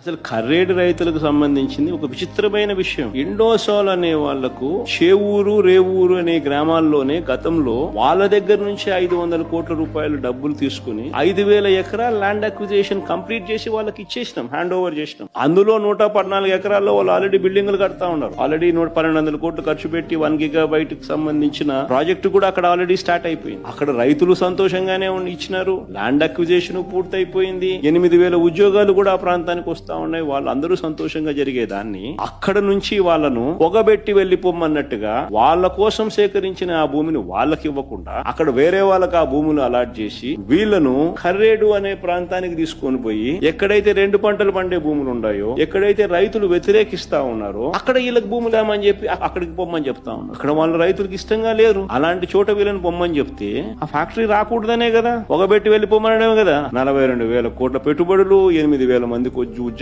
అసలు కర్రేడు రైతులకు సంబంధించింది ఒక విచిత్రమైన విషయం. ఇండోసోల్ అనే వాళ్ళకు చేవూరు రేవూరు అనే గ్రామాల్లోనే గతంలో వాళ్ళ దగ్గర నుంచి ఐదు వందల కోట్ల రూపాయలు డబ్బులు తీసుకుని ఐదు వేల ఎకరాల ల్యాండ్ అక్విజిషన్ కంప్లీట్ చేసి వాళ్ళకి ఇచ్చేసినాం హ్యాండ్ ఓవర్ చేసినాం. అందులో నూట పద్నాలుగు ఎకరాల్లో వాళ్ళు ఆల్రెడీ బిల్డింగ్లు కడతా ఉన్నారు. ఆల్రెడీ నూట పన్నెండు వందల కోట్లు ఖర్చు పెట్టి వన్ గిగా బయట సంబంధించిన ప్రాజెక్టు కూడా అక్కడ ఆల్రెడీ స్టార్ట్ అయిపోయింది. అక్కడ రైతులు సంతోషంగానే ఇచ్చినారు. ల్యాండ్ అక్విజిషన్ పూర్తయిపోయింది. ఎనిమిది వేల ఉద్యోగాలు కూడా ఆ ప్రాంతానికి వస్తూ ఉన్నాయి వాళ్ళందరూ సంతోషంగా జరిగేదాన్ని అక్కడ నుంచి వాళ్ళను పొగబెట్టి వెళ్ళిపోమన్నట్టుగా వాళ్ళ కోసం సేకరించిన ఆ భూమిని వాళ్ళకి ఇవ్వకుండా అక్కడ వేరే వాళ్ళకి ఆ భూములు అలాట్ చేసి వీళ్ళను కర్రేడు అనే ప్రాంతానికి తీసుకొని పోయి ఎక్కడైతే రెండు పంటలు పండే భూములు ఉన్నాయో ఎక్కడైతే రైతులు వ్యతిరేకిస్తా ఉన్నారో అక్కడ వీళ్ళకి భూములు ఏమని చెప్పి అక్కడికి పొమ్మని చెప్తా ఉన్నారు. అక్కడ వాళ్ళ రైతులకు ఇష్టంగా లేరు. అలాంటి చోట వీళ్ళని పొమ్మని చెప్తే ఆ ఫ్యాక్టరీ రాకూడదనే కదా. పొగబెట్టి వెళ్ళిపోమనడమే కదా. నలభై రెండు వేల కోట్ల పెట్టుబడులు ఎనిమిది వేల మందికి ఉద్యోగ